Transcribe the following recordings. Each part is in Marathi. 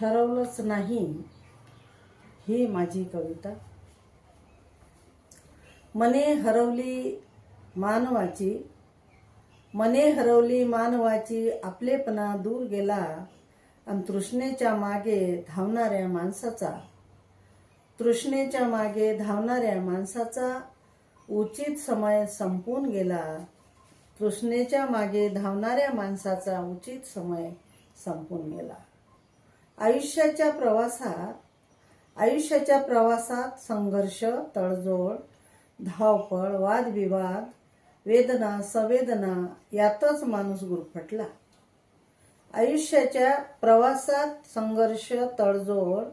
ठरवलंच नाही ही माझी कविता. मने हरवली मानवाची मने हरवली मानवाची आपलेपणा दूर गेला आणि तृष्णेच्या मागे धावणाऱ्या माणसाचा. तृष्णेच्या मागे धावणाऱ्या माणसाचा उचित समय संपून गेला. तृष्णेच्या मागे धावणाऱ्या माणसाचा उचित समय संपून गेला. आयुष्याच्या प्रवासात आयुष्याच्या प्रवासात संघर्ष तडजोड धावपळ वादविवाद वेदना संवेदना यातच माणूस गुरफटला. आयुष्याच्या प्रवासात संघर्ष तडजोड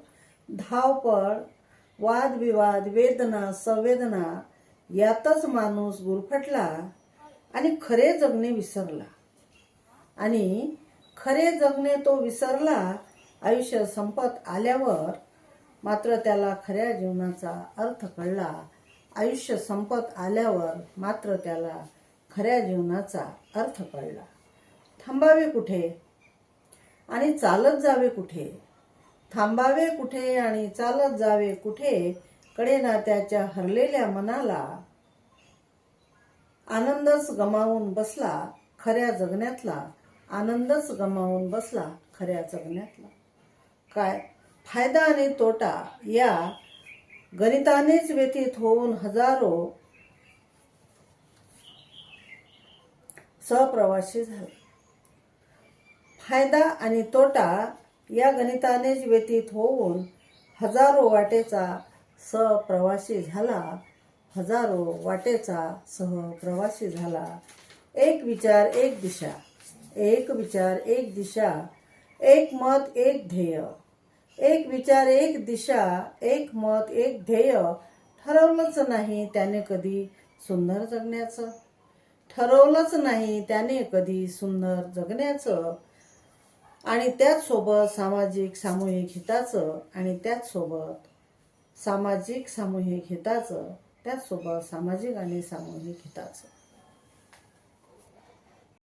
धावपळ वादविवाद वेदना संवेदना यातच माणूस गुरफटला आणि खरे जगणे विसरला. आणि खरे जगणे तो विसरला आयुष्य संपत आल्यावर मात्र त्याला खऱ्या जीवनाचा अर्थ कळला. आयुष्य संपत आल्यावर मात्र त्याला खऱ्या जीवनाचा अर्थ कळला. थांबावे कुठे? आणि चालत जावे कुठे? थांबावे कुठे आणि चालत जावे कुठे? कडेना त्याच्या हरलेल्या मनाला आनंदच गमावून बसला खऱ्या जगण्यातला. आनंदच गमावून बसला खऱ्या जगण्यातला. काय फायदा आणि तोटा या गणितानेच व्यतीत होऊन हजारो सहप्रवासी झाले. फायदा आणि तोटा या गणितानेच व्यतीत होऊन हजारो वाटेचा सहप्रवासी झाला. हजारो वाटेचा सहप्रवासी झाला. एक विचार एक दिशा. एक विचार एक दिशा. एक मत एक ध्येय. एक विचार एक दिशा एक मत एक ध्येय ठरवलंच नाही त्याने कधी सुंदर जगण्याचं. ठरवलंच नाही त्याने कधी सुंदर जगण्याचं. आणि त्याचसोबत सामाजिक सामूहिक हिताचं आणि त्याचसोबत सामाजिक सामूहिक हिताचं त्याचसोबत सामाजिक आणि सामूहिक हिताचं.